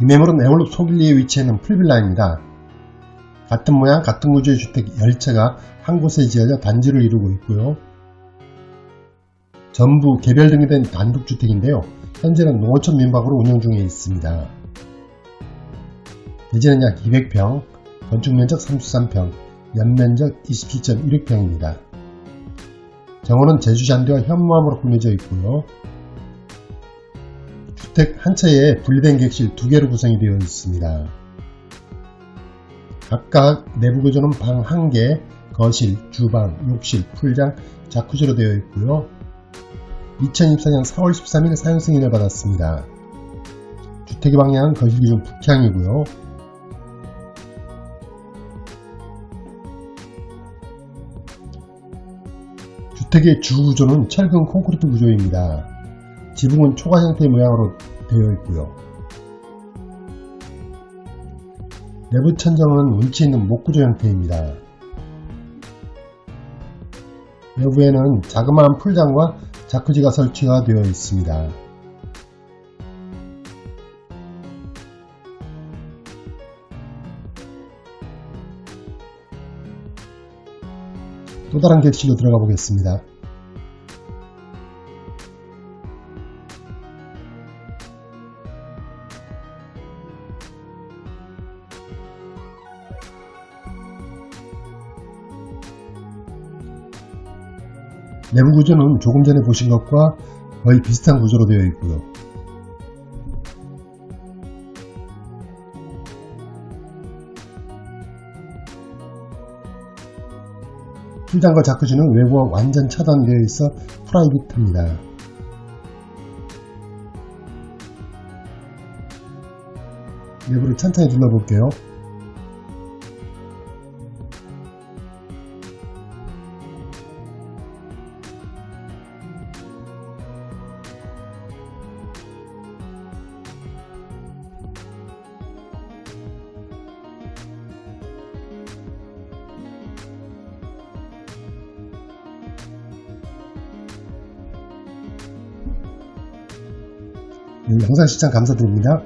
이 매물은 에올로 소길리에 위치해 있는 풀빌라입니다. 같은 모양 같은 구조의 주택 10채가 한 곳에 지어져 단지를 이루고 있고요. 전부 개별 등기된 단독주택인데요. 현재는 농어촌 민박으로 운영 중에 있습니다. 대지는 약 200평, 건축면적 33평, 연면적 27.16평입니다. 정원은 제주잔디와 현무암으로 꾸며져 있고요. 주택 한 채에 분리된 객실 두 개로 구성이 되어 있습니다. 각각 내부 구조는 방 1개, 거실, 주방, 욕실, 풀장, 자쿠지로 되어 있고요. 2024년 4월 13일 사용 승인을 받았습니다. 주택의 방향은 거실 기준 북향이고요. 주택의 주 구조는 철근 콘크리트 구조입니다. 지붕은 초가 형태의 모양으로 되어 있고요. 내부 천정은 운치 있는 목구조 형태입니다. 외부에는 자그마한 풀장과 자크지가 설치가 되어 있습니다. 또 다른 객실로 들어가 보겠습니다. 내부 구조는 조금 전에 보신 것과 거의 비슷한 구조로 되어 있고요. 풀장과 자크지는 외부와 완전 차단되어 있어 프라이빗합니다. 내부를 천천히 둘러볼게요. 영상 시청 감사드립니다.